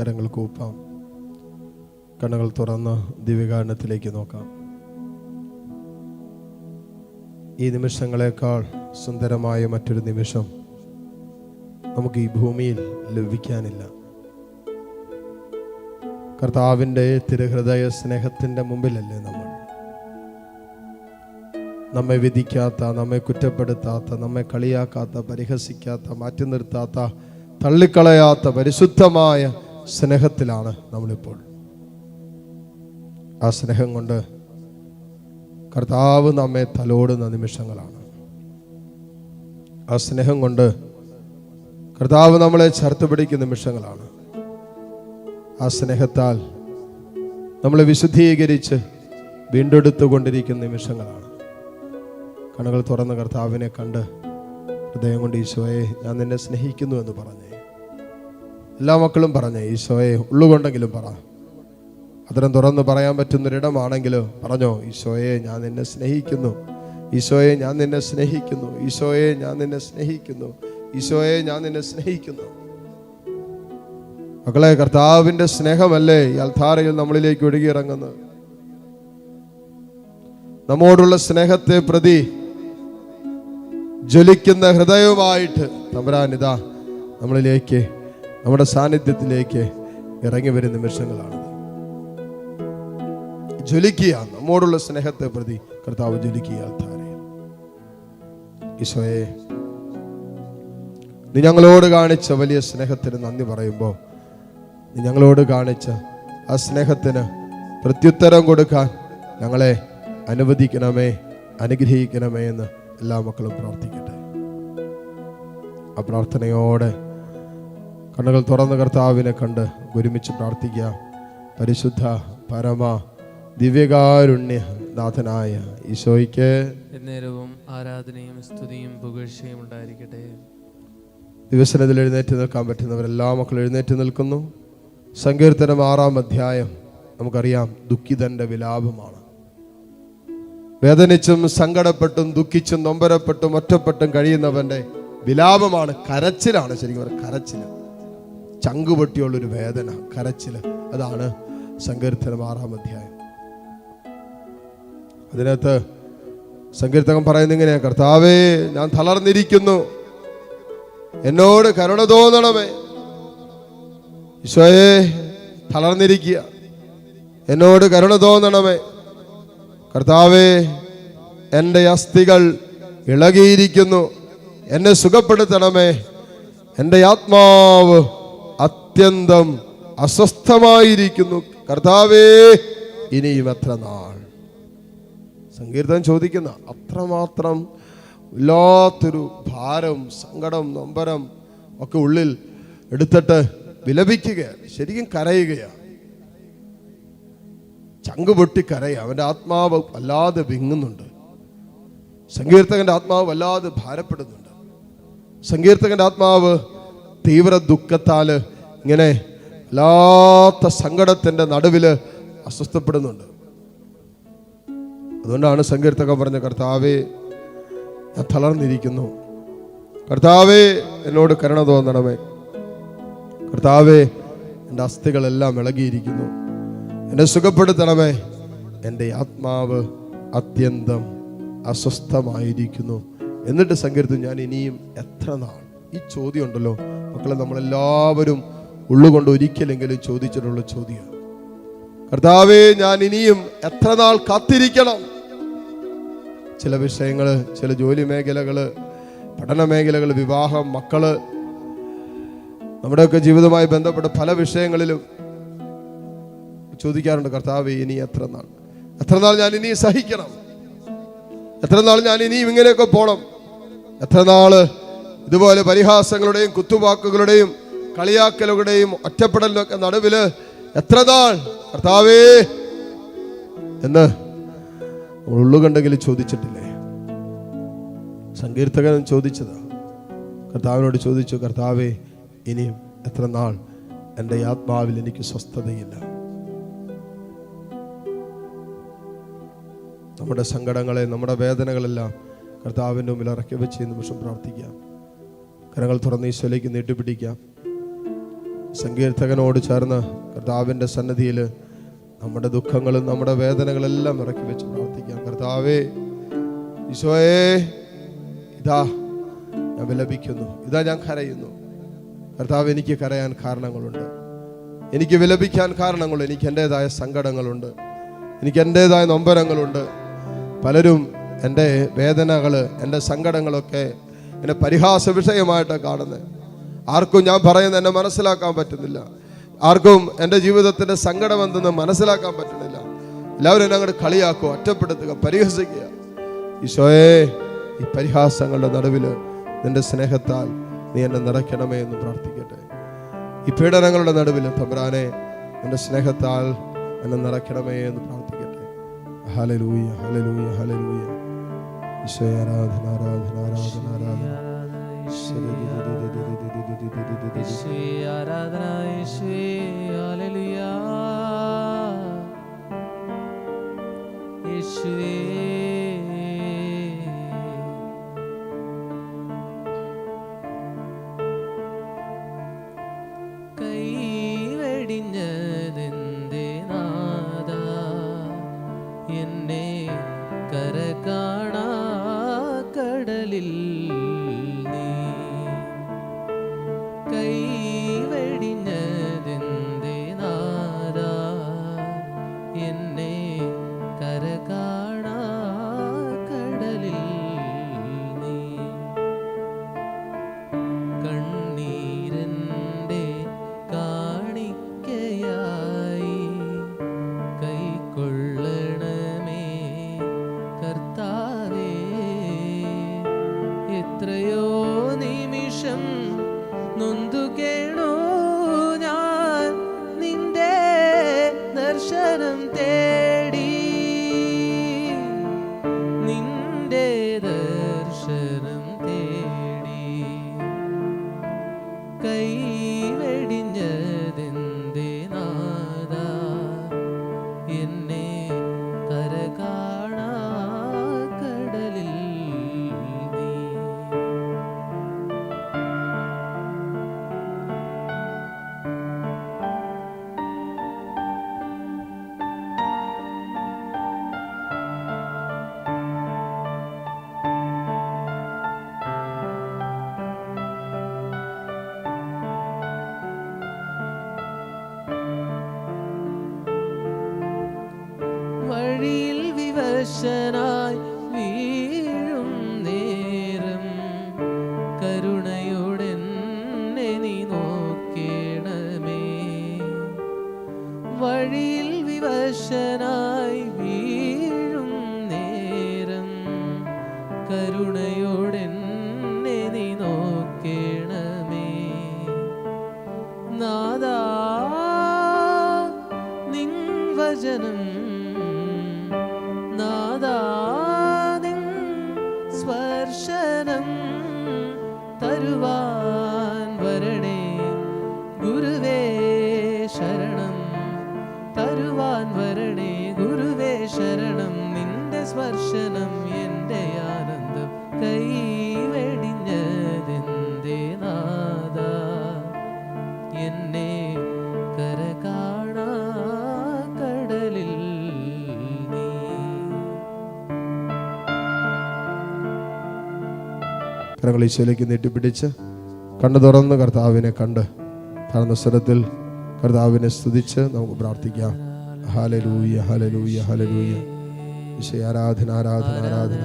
കരങ്ങൾ കൂപ്പാം. കണ്ണുകൾ തുറന്ന് ദിവ്യകാരണത്തിലേക്ക് നോക്കാം. ഈ നിമിഷങ്ങളെക്കാൾ സുന്ദരമായ മറ്റൊരു നിമിഷം നമുക്ക് ഈ ഭൂമിയിൽ ലഭിക്കാനില്ല. കർത്താവിന്റെ തിരുഹൃദയ സ്നേഹത്തിന്റെ മുമ്പിലല്ലേ നമ്മൾ? നമ്മെ വിധിക്കാത്ത നമ്മെ കുറ്റപ്പെടുത്താത്ത നമ്മെ കളിയാക്കാത്ത പരിഹസിക്കാത്ത മാറ്റി നിർത്താത്ത തള്ളിക്കളയാത്ത പരിശുദ്ധമായ സ്നേഹത്തിലാണ് നമ്മളിപ്പോൾ. ആ സ്നേഹം കൊണ്ട് കർത്താവ് നമ്മെ തലോടുന്ന നിമിഷങ്ങളാണ്. ആ സ്നേഹം കൊണ്ട് കർത്താവ് നമ്മളെ ചേർത്ത് പിടിക്കുന്ന നിമിഷങ്ങളാണ്. ആ സ്നേഹത്താൽ നമ്മളെ വിശുദ്ധീകരിച്ച് വീണ്ടെടുത്തുകൊണ്ടിരിക്കുന്ന നിമിഷങ്ങളാണ്. കണ്ണുകൾ തുറന്ന് കർത്താവിനെ കണ്ട് ഹൃദയം കൊണ്ട് ഈശോയെ ഞാൻ നിന്നെ സ്നേഹിക്കുന്നു എന്ന് പറഞ്ഞേ. എല്ലാ മക്കളും പറഞ്ഞേ ഈശോയെ ഉള്ളുകൊണ്ടെങ്കിലും പറ. അത്തരം തുറന്ന് പറയാൻ പറ്റുന്നൊരിടമാണെങ്കിൽ പറഞ്ഞോ ഈശോയെ ഞാൻ നിന്നെ സ്നേഹിക്കുന്നു. ഈശോയെ ഞാൻ നിന്നെ സ്നേഹിക്കുന്നു. ഈശോയെ ഞാൻ നിന്നെ സ്നേഹിക്കുന്നു. ഈശോയെ ഞാൻ നിന്നെ സ്നേഹിക്കുന്നു. മക്കളെ കർത്താവിന്റെ സ്നേഹമല്ലേ ഈ അൽധാരയിൽ നമ്മളിലേക്ക് ഒഴുകിയിറങ്ങുന്നത്? നമ്മോടുള്ള സ്നേഹത്തെ പ്രതി ജ്വലിക്കുന്ന ഹൃദയവുമായിട്ട് തമ്പരാനിതാ നമ്മളിലേക്ക് നമ്മുടെ സാന്നിധ്യത്തിലേക്ക് ഇറങ്ങി വരുന്ന നിമിഷങ്ങളാണത് ജ്വലിക്കുക നമ്മോടുള്ള സ്നേഹത്തെ പ്രതി കർത്താവ് ജ്വലിക്കുക ഈശോയെ നീ ഞങ്ങളോട് കാണിച്ച വലിയ സ്നേഹത്തിന് നന്ദി പറയുമ്പോൾ നീ ഞങ്ങളോട് കാണിച്ച ആ സ്നേഹത്തിന് പ്രത്യുത്തരം കൊടുക്കാൻ ഞങ്ങളെ അനുവദിക്കണമേ അനുഗ്രഹിക്കണമേ എന്ന് എല്ലാ മക്കളും പ്രാർത്ഥിക്കട്ടെ. ആ പ്രാർത്ഥനയോടെ കണ്ണുകൾ തുറന്ന കർത്താവിനെ കണ്ട് ഒരുമിച്ച് പ്രാർത്ഥിക്കുക. പരിശുദ്ധ പരമ ദിവ്യകാരുണ്യ നാഥനായ ഈശോയ്ക്ക് എന്നേരവും ആരാധനയും സ്തുതിയും പുകഴ്ചയും ഉണ്ടായിരിക്കട്ടെ. ദിവസനത്തിൽ എഴുന്നേറ്റ് നിൽക്കാൻ പറ്റുന്നവരെല്ലാ മക്കളും എഴുന്നേറ്റ് നിൽക്കുന്നു. സങ്കീർത്തനം ആറാം അധ്യായം നമുക്കറിയാം ദുഃഖിതന്റെ വിലാപമാണ്. വേദനിച്ചും സങ്കടപ്പെട്ടും ദുഃഖിച്ചും നൊമ്പരപ്പെട്ടും ഒറ്റപ്പെട്ടും കഴിയുന്നവന്റെ വിലാപമാണ് കരച്ചിലാണ് ശരിക്കും കരച്ചിലാണ് ചങ്കുപൊട്ടിയുള്ളൊരു വേദന കരച്ചിൽ അതാണ് സങ്കീർത്തനം ആറാം അധ്യായം. അതിനകത്ത് സങ്കീർത്തകം പറയുന്ന ഇങ്ങനെയാണ് കർത്താവേ ഞാൻ തളർന്നിരിക്കുന്നു. എന്നോട് കരുണ തോന്നണമേ. ഈശോയെ തളർന്നിരിക്കുക. എന്നോട് കരുണ തോന്നണമേ. കർത്താവേ എന്റെ അസ്ഥികൾ ഇളകിയിരിക്കുന്നു. എന്നെ സുഖപ്പെടുത്തണമേ. എന്റെ ആത്മാവ് അത്യന്തം അസ്വസ്ഥമായിരിക്കുന്നു. കർത്താവേ ഇനിയും എത്ര നാൾ? സങ്കീർത്തനം ചോദിക്കുന്ന അത്രമാത്രം വല്ലാത്തൊരു ഭാരം സങ്കടം നൊമ്പരം ഒക്കെ ഉള്ളിൽ എടുത്തിട്ട് വിലപിക്കുകയാണ് ശരിക്കും കരയുകയാണ്. ചങ്ക് പൊട്ടി കരയുക അവന്റെ ആത്മാവ് വല്ലാതെ വിങ്ങുന്നുണ്ട്. സങ്കീർത്തകന്റെ ആത്മാവ് വല്ലാതെ ഭാരപ്പെടുന്നുണ്ട്. സങ്കീർത്തകന്റെ ആത്മാവ് തീവ്ര ദുഃഖത്താൽ ഇങ്ങനെ വല്ലാത്ത സങ്കടത്തിന്റെ നടുവിൽ അസ്വസ്ഥപ്പെടുന്നുണ്ട്. അതുകൊണ്ടാണ് സങ്കീർത്തകൻ പറഞ്ഞ കർത്താവേ ഞാൻ തളർന്നിരിക്കുന്നു. കർത്താവേ എന്നോട് കരുണ തോന്നണമേ. കർത്താവേ എന്റെ അസ്ഥികളെല്ലാം ഇളകിയിരിക്കുന്നു. എന്നെ സുഖപ്പെടുത്തണമേ. എന്റെ ആത്മാവ് അത്യന്തം അസ്വസ്ഥമായിരിക്കുന്നു. എന്നിട്ട് സങ്കീർത്തം ഞാൻ ഇനിയും എത്ര നാൾ? ഈ ചോദ്യം ഉണ്ടല്ലോ. മക്കളെ നമ്മളെല്ലാവരും ഉള്ളുകൊണ്ട് ഒരിക്കലെങ്കിലും ചോദിച്ചിട്ടുള്ള ചോദ്യം. കർത്താവേ ഞാൻ ഇനിയും എത്ര നാൾ കാത്തിരിക്കണം? ചില വിഷയങ്ങൾ ചില ജോലി മേഖലകൾ പഠന മേഖലകൾ വിവാഹം മക്കൾ നമ്മുടെയൊക്കെ ജീവിതവുമായി ബന്ധപ്പെട്ട പല വിഷയങ്ങളിലും ചോദിക്കാറുണ്ട് കർത്താവേ ഇനി എത്ര നാൾ? എത്ര നാൾ ഞാൻ ഇനി സഹിക്കണം? എത്ര നാൾ ഞാൻ ഇനിയും ഇങ്ങനെയൊക്കെ പോണം? എത്ര നാൾ ഇതുപോലെ പരിഹാസങ്ങളുടെയും കുത്തുവാക്കുകളുടെയും കളിയാക്കലുകളുടെയും ഒറ്റപ്പെടലൊക്കെ നടുവിൽ എത്ര നാൾ? കർത്താവേ. എന്ന് ഉള്ളുകണ്ടെങ്കിൽ ചോദിച്ചിട്ടില്ലേ? സങ്കീർത്തകൻ ചോദിച്ചതാ. കർത്താവിനോട് ചോദിച്ചു കർത്താവേ ഇനിയും എത്ര നാൾ? എന്റെ ആത്മാവിൽ എനിക്ക് സ്വസ്ഥതയില്ല. നമ്മുടെ സങ്കടങ്ങളെ നമ്മുടെ വേദനകളെല്ലാം കർത്താവിന്റെ മുമ്പിൽ ഇറക്കി വെച്ച് നിമിഷം പ്രാർത്ഥിക്കാം. കരങ്ങൾ തുറന്ന് ഈശോയിലേക്ക് നീട്ടിപ്പിടിക്കാം സങ്കീർത്തകനോട് ചേർന്ന് കർത്താവിന്റെ സന്നദ്ധിയിൽ നമ്മുടെ ദുഃഖങ്ങളും നമ്മുടെ വേദനകളെല്ലാം ഇറക്കി വെച്ച് പ്രാർത്ഥിക്കാം. കർത്താവേ ഈശോയെ ഇതാ ഞാൻ വിലപിക്കുന്നു. ഇതാ ഞാൻ കരയുന്നു. കർത്താവ് എനിക്ക് കരയാൻ കാരണങ്ങളുണ്ട്. എനിക്ക് വിലപിക്കാൻ കാരണങ്ങളുണ്ട് എനിക്ക് എന്റെതായ സങ്കടങ്ങളുണ്ട്. എനിക്ക് എന്റെതായ നൊമ്പരങ്ങളുണ്ട്. പലരും എന്റെ വേദനകൾ എന്റെ സങ്കടങ്ങളൊക്കെ എന്നെ പരിഹാസ വിഷയമായിട്ടാണ് കാണുന്നത്. ആർക്കും ഞാൻ പറയുന്നത് എന്നെ മനസ്സിലാക്കാൻ പറ്റുന്നില്ല. ആർക്കും എന്റെ ജീവിതത്തിന്റെ സങ്കടം എന്തെന്ന് മനസ്സിലാക്കാൻ പറ്റുന്നില്ല. എല്ലാവരും എന്നെ അങ്ങോട്ട് കളിയാക്കുക ഒറ്റപ്പെടുത്തുക പരിഹസിക്കുക. ഈശോയെ ഈ പരിഹാസങ്ങളുടെ നടുവിൽ നിന്റെ സ്നേഹത്താൽ നീ എന്നെ നിറയ്ക്കണമേ എന്ന് പ്രാർത്ഥിക്കട്ടെ. ഈ പീഡനങ്ങളുടെ നടുവിൽ തമ്പുരാനെ നിന്റെ സ്നേഹത്താൽ എന്നെ നിറയ്ക്കണമേ എന്ന് പ്രാർത്ഥിക്കട്ടെ. ഹലലൂയ ഹലലൂയ ഹലലൂയ ഈശോയെ ആരാധന ആരാധന ആരാധന ആരാധന. ആരാധന യേശുവേ കൈവെടിഞ്ഞതെന്തേ നാദ? എന്നെ കര കാണാ കടലിൽ 넌 I feel. സ്പർശനം എന്റെ ആനന്ദം കൈവെടിഞ്ഞതെന്തേ നാദ എന്നെ കര കാണാ കടലിൽ നീ. കരങ്ങൾ ഈശോയിലേക്ക് നീട്ടിപ്പിടിച്ച് കണ്ണു തുറന്ന് കർത്താവിനെ കണ്ട് താഴ്ന്ന സ്വരത്തിൽ കർത്താവിനെ സ്തുതിച്ച് നമുക്ക് പ്രാർത്ഥിക്കാം. ഹലലൂയ ഹലലൂയ ഹലലൂയ ആരാധന ആരാധന ആരാധന.